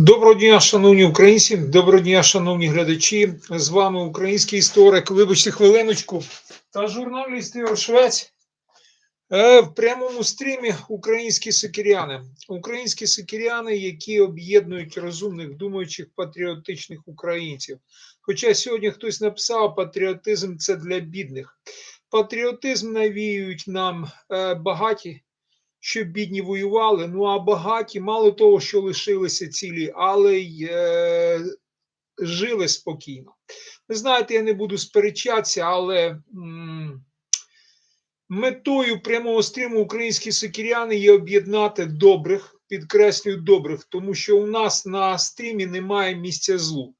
Доброго дня, шановні українці, доброго дня, шановні глядачі. З вами український історик, вибачте хвилиночку, та журналіст Ігор Швець. Е, В прямому стрімі українські сокиряни. Українські сокиряни, які об'єднують розумних, думаючих, патріотичних українців. Хоча сьогодні хтось написав, патріотизм це для бідних. Патріотизм навіюють нам е, багаті щоб бідні воювали. Ну а багаті, мало того, що лишилися цілі, але й е, жили спокійно. Ви знаєте, я не буду сперечатися, але м, метою прямого стріму українські сокіряни є об'єднати добрих, підкреслюю добрих, тому що у нас на стрімі немає місця злу.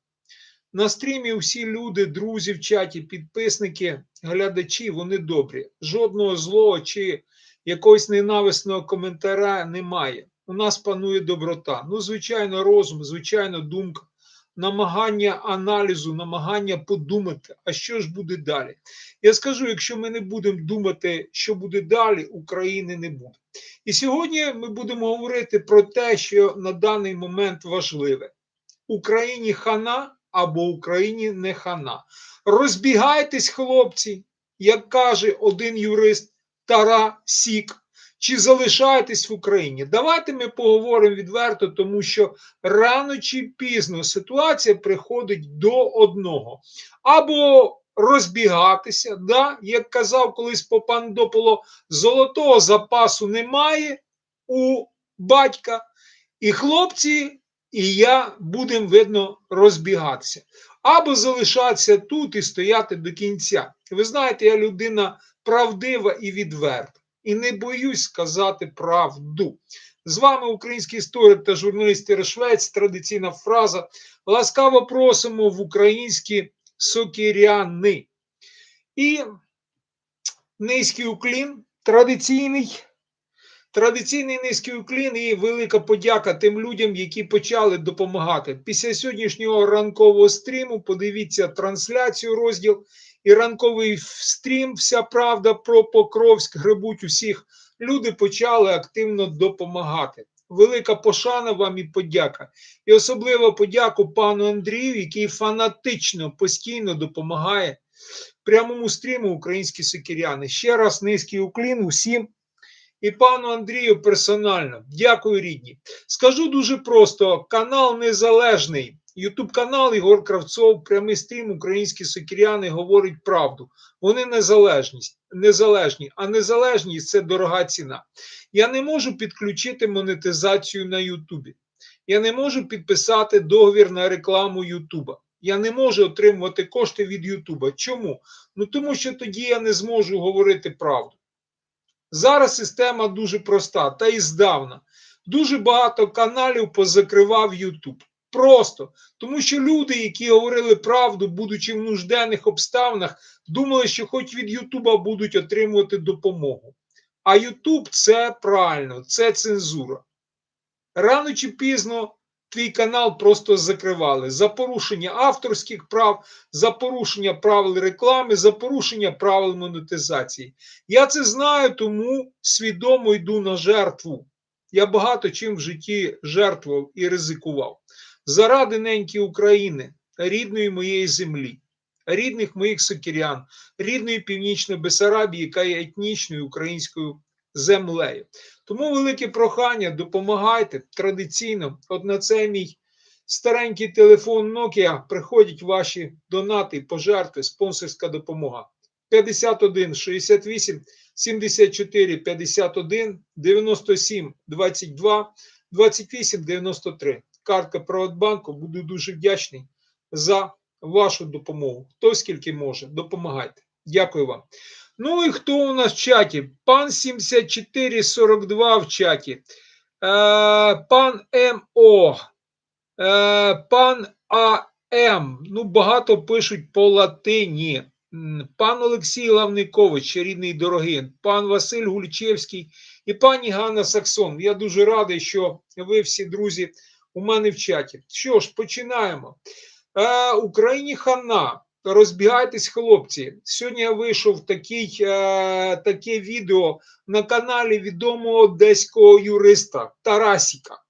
На стрімі всі люди, друзі в чаті, підписники, глядачі, вони добрі. Жодного злого чи якогось ненависного коментаря немає. У нас панує доброта. Ну, звичайно, розум, звичайно, думка, намагання аналізу, намагання подумати, а що ж буде далі. Я скажу: якщо ми не будемо думати, що буде далі, України не буде. І сьогодні ми будемо говорити про те, що на даний момент важливе: Україні хана або Україні не хана. Розбігайтесь, хлопці, як каже один юрист. Тара Сік, чи залишаєтесь в Україні? Давайте ми поговоримо відверто, тому що рано чи пізно ситуація приходить до одного. Або розбігатися, да? як казав колись Попандополо, золотого запасу немає у батька, і хлопці, і я будемо видно розбігатися. Або залишатися тут і стояти до кінця. Ви знаєте, я людина правдива і відверта. І не боюсь сказати правду. З вами український історик та журналіст Ірошвець, традиційна фраза. Ласкаво просимо в українські сокиряни. І низький уклін, традиційний. Традиційний низький уклін і велика подяка тим людям, які почали допомагати. Після сьогоднішнього ранкового стріму подивіться трансляцію, розділ і ранковий стрім. Вся правда про Покровськ гребуть усіх. Люди почали активно допомагати. Велика пошана вам і подяка. І особливо подяку пану Андрію, який фанатично постійно допомагає прямому стріму українські сокиряни. Ще раз низький уклін усім. І пану Андрію персонально. Дякую, рідні. Скажу дуже просто: канал Незалежний. Ютуб канал Ігор Кравцов, прямий стрім Українські сокіряни говорять правду. Вони незалежність, незалежні, а незалежність це дорога ціна. Я не можу підключити монетизацію на Ютубі. Я не можу підписати договір на рекламу Ютуба. Я не можу отримувати кошти від Ютуба. Чому? Ну тому що тоді я не зможу говорити правду. Зараз система дуже проста, та і здавна. Дуже багато каналів позакривав Ютуб. Просто тому, що люди, які говорили правду, будучи в нужденних обставинах, думали, що хоч від Ютуба будуть отримувати допомогу. А Ютуб це правильно, це цензура. Рано чи пізно твій канал просто закривали за порушення авторських прав, за порушення правил реклами, за порушення правил монетизації. Я це знаю, тому свідомо йду на жертву. Я багато чим в житті жертвував і ризикував. Заради неньки України, рідної моєї землі, рідних моїх сокірян, рідної північної Бесарабії, яка є етнічною українською землею. Тому велике прохання, допомагайте традиційно. От на цей мій старенький телефон Nokia приходять ваші донати, пожертви, спонсорська допомога. 51 68 74 51 97 22 28 93. Картка Приватбанку. Буду дуже вдячний за вашу допомогу. Хто скільки може, допомагайте. Дякую вам. Ну і хто у нас в чаті? Пан 7442 в чаті. Е, пан МО. Е, пан АМ. Ну, багато пишуть по латині. Пан Олексій Лавникович, рідний дорогий, пан Василь Гульчевський і пані Ганна Саксон. Я дуже радий, що ви всі друзі у мене в чаті. Що ж, починаємо. Е, Україні хана. Розбігайтесь, хлопці. Сьогодні я вийшов такий, е, таке відео на каналі відомого одеського юриста Тарасіка.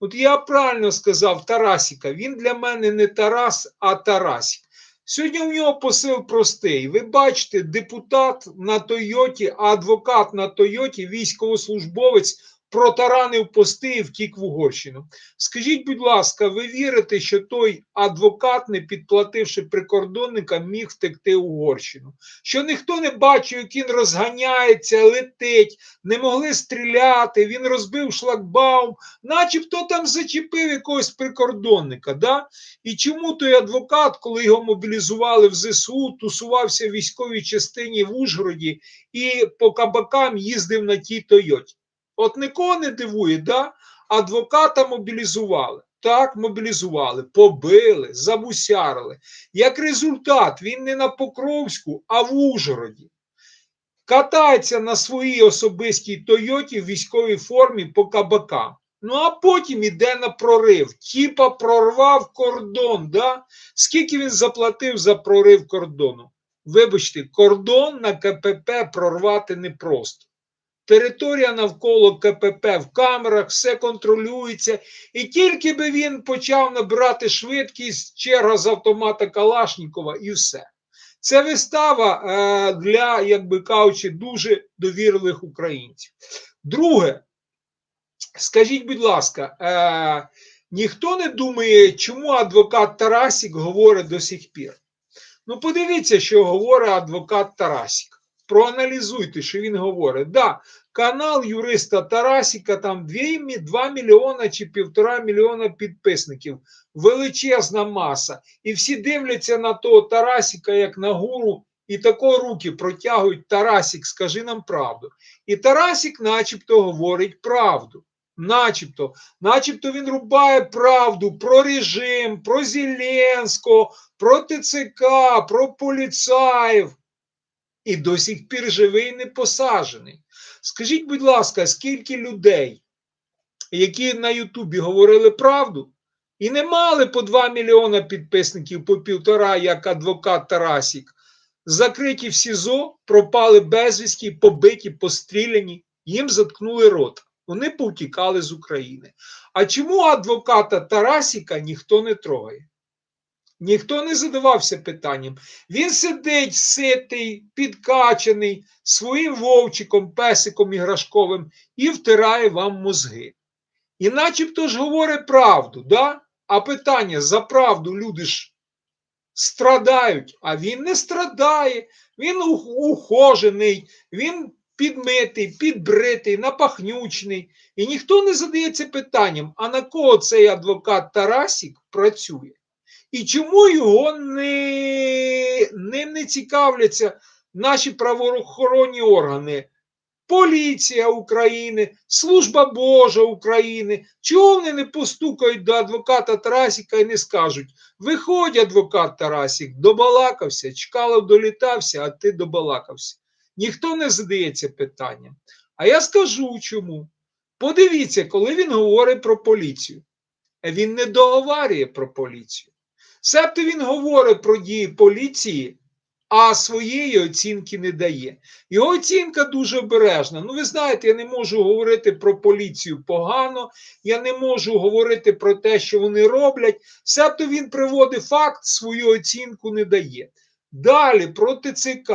От я правильно сказав Тарасіка, він для мене не Тарас, а Тарасік. Сьогодні у нього посил простий. Ви бачите, депутат на Тойоті, адвокат на Тойоті, військовослужбовець протаранив пости і втік в Угорщину. Скажіть, будь ласка, ви вірите, що той адвокат, не підплативши прикордонника, міг втекти в Угорщину? Що ніхто не бачив, як він розганяється, летить, не могли стріляти, він розбив шлагбаум, начебто там зачепив якогось прикордонника. Да? І чому той адвокат, коли його мобілізували в ЗСУ, тусувався в військовій частині в Ужгороді і по кабакам їздив на тій Тойоті? От нікого не дивує, да? адвоката мобілізували. Так, мобілізували, побили, забусярили. Як результат, він не на Покровську, а в Ужгороді. Катається на своїй особистій Тойоті в військовій формі по кабакам. Ну, а потім іде на прорив. Тіпа прорвав кордон. Да? Скільки він заплатив за прорив кордону? Вибачте, кордон на КПП прорвати непросто. Територія навколо КПП в камерах, все контролюється. І тільки би він почав набирати швидкість, черга з автомата Калашнікова і все. Це вистава е, для, як би кажучи, дуже довірливих українців. Друге, скажіть, будь ласка, е, ніхто не думає, чому адвокат Тарасік говорить до сих пір? Ну, подивіться, що говорить адвокат Тарасік. Проаналізуйте, що він говорить. Да, канал юриста Тарасіка там 2, 2 мільйона чи півтора мільйона підписників. Величезна маса. І всі дивляться на того Тарасіка як на гуру, і тако руки протягують Тарасік, скажи нам правду. І Тарасік, начебто, говорить правду. Начебто, начебто він рубає правду про режим, про Зеленського, про ТЦК, про поліцаїв. І до сих пір живий не посаджений. Скажіть, будь ласка, скільки людей, які на Ютубі говорили правду, і не мали по 2 мільйона підписників, по півтора, як адвокат Тарасік, закриті в СІЗО, пропали безвісті, побиті, постріляні, їм заткнули рот. Вони повтікали з України. А чому адвоката Тарасіка ніхто не трогає? Ніхто не задавався питанням. Він сидить ситий, підкачаний своїм вовчиком, песиком іграшковим і втирає вам мозги. І начебто ж говорить правду, да? а питання за правду люди ж страдають, а він не страдає, він ухожений, він підмитий, підбритий, напахнючний. І ніхто не задається питанням, а на кого цей адвокат Тарасік працює? І чому його не, ним не цікавляться наші правоохоронні органи? Поліція України, Служба Божа України. Чого вони не постукають до адвоката Тарасіка і не скажуть: виходь, адвокат Тарасік, добалакався, Чкалов долітався, а ти добалакався. Ніхто не задається питанням. А я скажу чому. Подивіться, коли він говорить про поліцію, він не договарює про поліцію. Себто він говорить про дії поліції, а своєї оцінки не дає. Його оцінка дуже обережна. Ну, ви знаєте, я не можу говорити про поліцію погано, я не можу говорити про те, що вони роблять. Себто він приводить факт, свою оцінку не дає. Далі про ТЦК.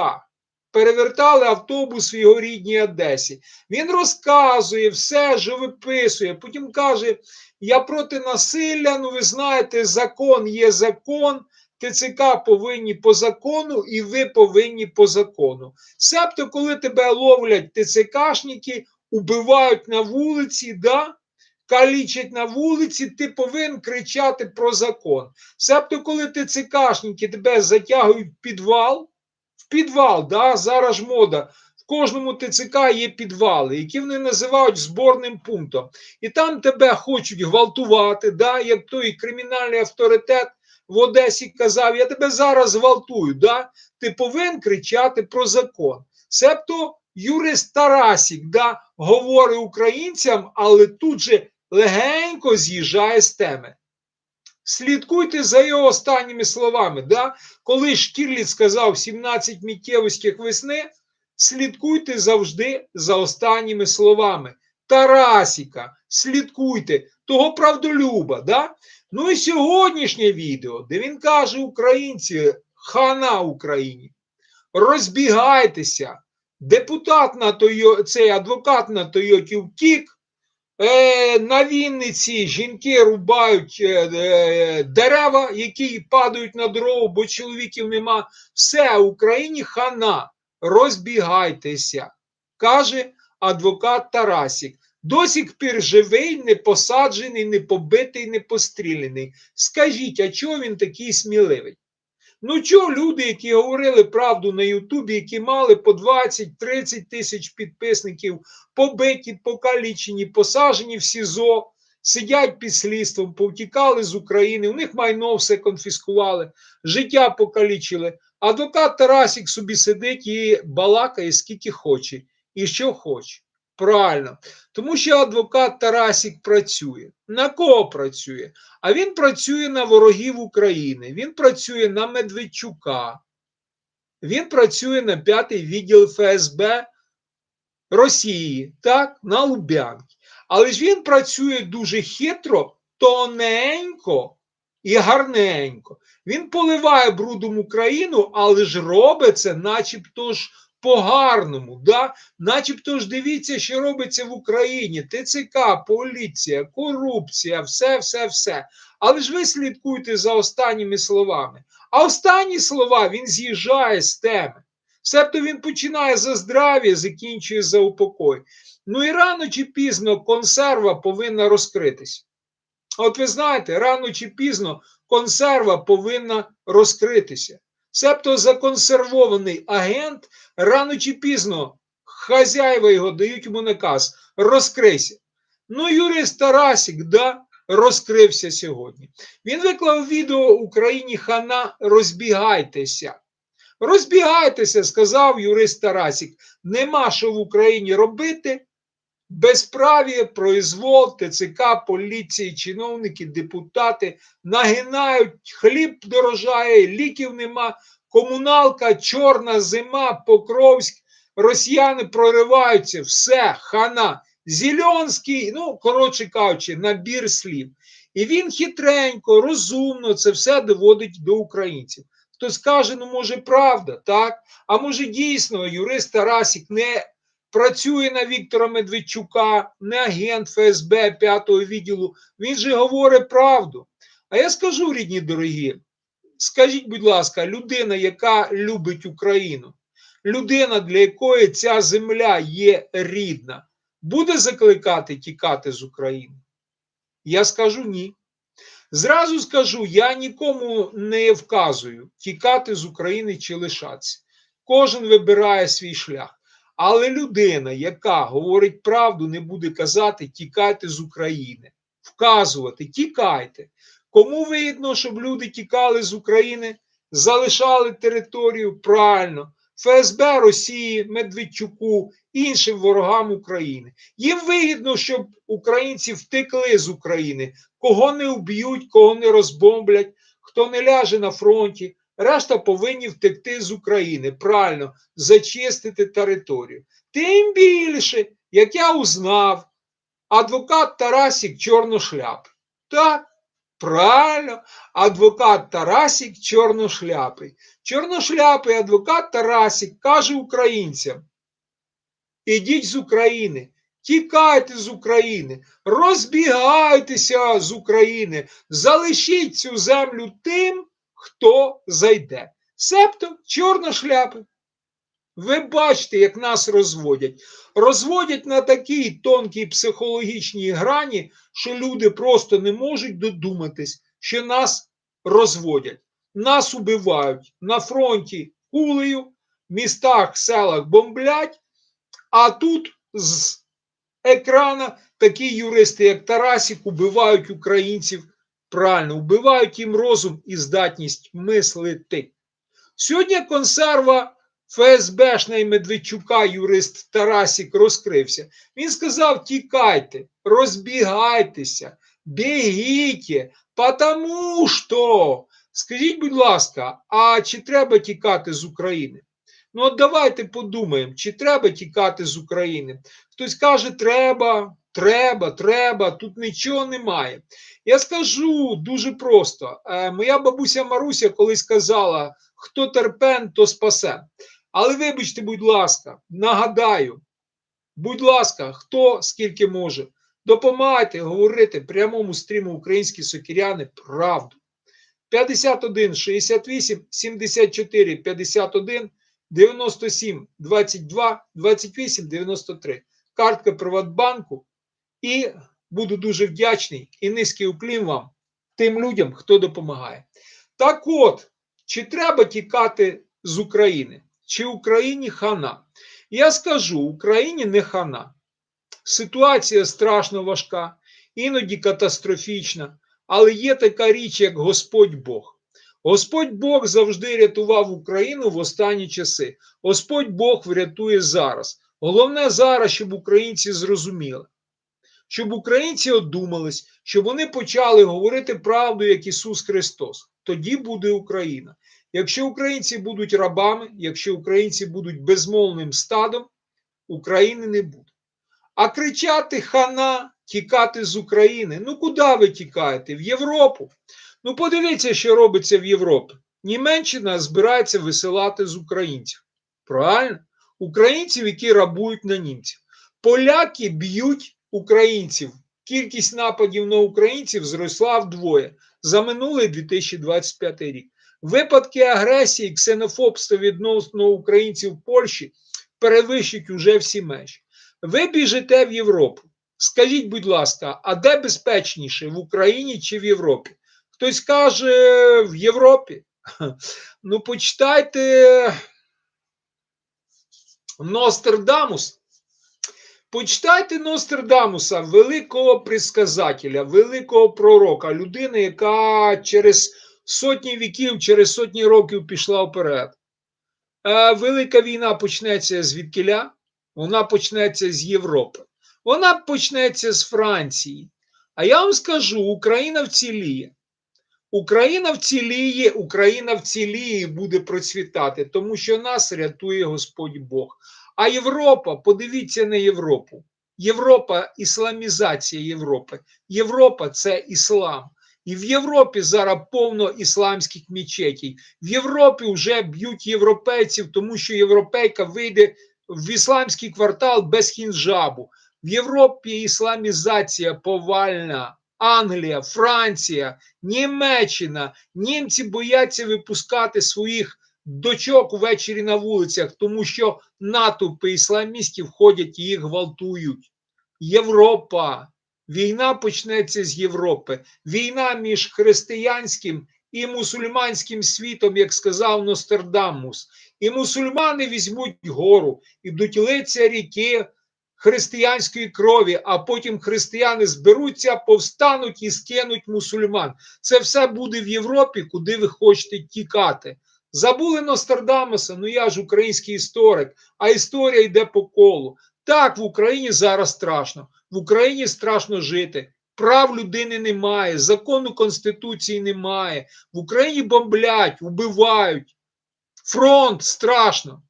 Перевертали автобус в його рідній Одесі. Він розказує все, що виписує. Потім каже: Я проти насилля. Ну, ви знаєте, закон є закон. ТЦК повинні по закону, і ви повинні по закону. Себто, коли тебе ловлять ТЦКшники, убивають на вулиці, да? калічать на вулиці, ти повинен кричати про закон. Себто, коли ТЦКшники тебе затягують в підвал, підвал, да? зараз ж мода. В кожному ТЦК є підвали, які вони називають зборним пунктом. І там тебе хочуть гвалтувати, да? як той кримінальний авторитет в Одесі казав: Я тебе зараз зґвалтую, да? ти повинен кричати про закон. Себто юрист Тарасік да, говорить українцям, але тут же легенько з'їжджає з теми. Слідкуйте за його останніми словами. Да? Коли Штірліц сказав 17 миттєвостях весни, слідкуйте завжди за останніми словами. Тарасіка, слідкуйте, того правдолюба. Да? Ну і сьогоднішнє відео, де він каже українці, хана Україні, розбігайтеся, депутат на Тойо, цей адвокат на Тойоті втік, на Вінниці жінки рубають е, е, дерева, які падають на дорогу, бо чоловіків нема. Все, Україні хана, розбігайтеся, каже адвокат Тарасік. До сих пір живий, не посаджений, не побитий, не постріляний. Скажіть, а чого він такий сміливий? Ну, чого люди, які говорили правду на Ютубі, які мали по 20-30 тисяч підписників, побиті, покалічені, посажені в СІЗО, сидять під слідством, повтікали з України, у них майно все конфіскували, життя покалічили. Адвокат Тарасік собі сидить і балакає скільки хоче, і що хоче. Правильно, тому що адвокат Тарасік працює. На кого працює? А він працює на ворогів України, він працює на Медведчука, він працює на п'ятий відділ ФСБ Росії, так, на Лубянки. Але ж він працює дуже хитро, тоненько і гарненько. Він поливає брудом Україну, але ж робить це, начебто ж по-гарному. Да? Начебто ж дивіться, що робиться в Україні: ТЦК, поліція, корупція, все, все, все. Але ж ви слідкуйте за останніми словами. А останні слова він з'їжджає з теми. Себто він починає за здрав'я, закінчує за упокой. Ну і рано чи пізно консерва повинна розкритися. От ви знаєте, рано чи пізно консерва повинна розкритися. Себто законсервований агент рано чи пізно хазяїва його дають йому наказ розкрийся. Ну, юрист Тарасік, да, розкрився сьогодні. Він виклав відео Україні хана розбігайтеся. Розбігайтеся, сказав юрист Тарасік. Нема що в Україні робити. Безправ'я, произвол, ТЦК, поліції, чиновники, депутати нагинають, хліб дорожає, ліків нема, комуналка, чорна зима, Покровськ, росіяни прориваються, все, хана. Зільонський, ну, коротше кажучи, набір слів. І він хитренько, розумно це все доводить до українців. Хтось скаже, ну може правда, так? А може дійсно юрист Тарасік не працює на Віктора Медведчука, не агент ФСБ 5-го відділу. Він же говорить правду. А я скажу, рідні дорогі, скажіть, будь ласка, людина, яка любить Україну, людина, для якої ця земля є рідна, буде закликати тікати з України? Я скажу ні. Зразу скажу, я нікому не вказую тікати з України чи лишатися. Кожен вибирає свій шлях. Але людина, яка говорить правду, не буде казати тікайте з України, вказувати, тікайте. Кому вигідно, щоб люди тікали з України, залишали територію правильно, ФСБ Росії, Медведчуку, іншим ворогам України. Їм вигідно, щоб українці втекли з України, кого не вб'ють, кого не розбомблять, хто не ляже на фронті. Решта повинні втекти з України, правильно, зачистити територію. Тим більше, як я узнав, адвокат Тарасік чорношляп. Так, правильно, адвокат Тарасік чорношляпий. Чорношляпий адвокат Тарасік каже українцям: ідіть з України. Тікайте з України, розбігайтеся з України, залишіть цю землю тим, хто зайде. Себто чорношляпи. Ви бачите, як нас розводять. Розводять на такій тонкій психологічній грані, що люди просто не можуть додуматись, що нас розводять. Нас убивають на фронті кулею, в містах, селах бомблять, а тут з екрана такі юристи, як Тарасік, убивають українців правильно, вбивають їм розум і здатність мислити. Сьогодні консерва ФСБшна і Медведчука, юрист Тарасік, розкрився. Він сказав: тікайте, розбігайтеся, бігіть, потому що. Скажіть, будь ласка, а чи треба тікати з України? Ну, от давайте подумаємо, чи треба тікати з України. Хтось каже, треба, Треба, треба, тут нічого немає. Я скажу дуже просто: Е, моя бабуся Маруся колись казала: хто терпен, то спасе. Але вибачте, будь ласка, нагадаю, будь ласка, хто скільки може, допомагайте говорити прямому стріму українські сокіряни правду. 51 68 74 51 97 22 28 93. Картка Приватбанку. І буду дуже вдячний і низький уклін вам, тим людям, хто допомагає. Так от, чи треба тікати з України? Чи Україні хана? Я скажу: Україні не хана. Ситуація страшно важка, іноді катастрофічна, але є така річ, як Господь Бог. Господь Бог завжди рятував Україну в останні часи. Господь Бог врятує зараз. Головне зараз, щоб українці зрозуміли, щоб українці одумались, щоб вони почали говорити правду, як Ісус Христос. Тоді буде Україна. Якщо українці будуть рабами, якщо українці будуть безмовним стадом, України не буде. А кричати хана, тікати з України. Ну куди ви тікаєте? В Європу. Ну, подивіться, що робиться в Європі. Німеччина збирається висилати з українців. Правильно? Українців, які рабують на німців. Поляки б'ють українців. Кількість нападів на українців зросла вдвоє за минулий 2025 рік. Випадки агресії, ксенофобства відносно українців в Польщі перевищують уже всі межі. Ви біжите в Європу. Скажіть, будь ласка, а де безпечніше в Україні чи в Європі? Хтось каже в Європі. Ну, почитайте Ностердамус. Почитайте Ностердамуса, великого предсказателя, великого пророка, людини, яка через сотні віків, через сотні років пішла вперед. Е, Велика війна почнеться звідкиля? Вона почнеться з Європи. Вона почнеться з Франції. А я вам скажу: Україна вціліє. Україна вціліє, Україна вціліє і буде процвітати, тому що нас рятує Господь Бог. А Європа, подивіться на Європу. Європа ісламізація Європи. Європа це іслам. І в Європі зараз повно ісламських мечетей. В Європі вже б'ють європейців, тому що європейка вийде в ісламський квартал без хінжабу. В Європі ісламізація повальна. Англія, Франція, Німеччина. Німці бояться випускати своїх дочок ввечері на вулицях, тому що натовпи ісламістів ходять і їх гвалтують. Європа. Війна почнеться з Європи. Війна між християнським і мусульманським світом, як сказав Ностердамус. І мусульмани візьмуть гору, ідуть лиця ріки християнської крові, а потім християни зберуться, повстануть і скинуть мусульман. Це все буде в Європі, куди ви хочете тікати. Забули Нострадамуса, ну я ж український історик, а історія йде по колу. Так, в Україні зараз страшно. В Україні страшно жити. Прав людини немає, закону Конституції немає. В Україні бомблять, вбивають. Фронт страшно.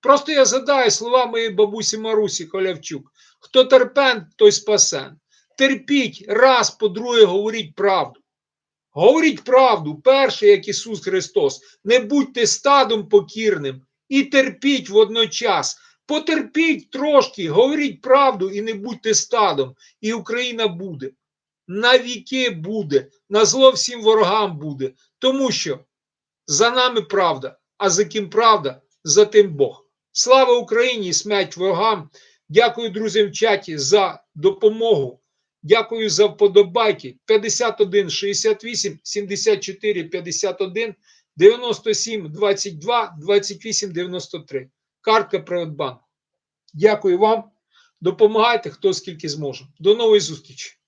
Просто я задаю слова моєї бабусі Марусі Колявчук. Хто терпен, той спасен. Терпіть раз, по-друге, говоріть правду. Говоріть правду, перше, як Ісус Христос. Не будьте стадом покірним і терпіть водночас. Потерпіть трошки, говоріть правду і не будьте стадом. І Україна буде. На віки буде, на зло всім ворогам буде. Тому що за нами правда, а за ким правда, за тим Бог. Слава Україні смерть ворогам. Дякую друзям в чаті за допомогу. Дякую за вподобайки. 51 68 74 51 97 22 28 93. Картка Приватбанку. Дякую вам. Допомагайте, хто скільки зможе. До нової зустрічі!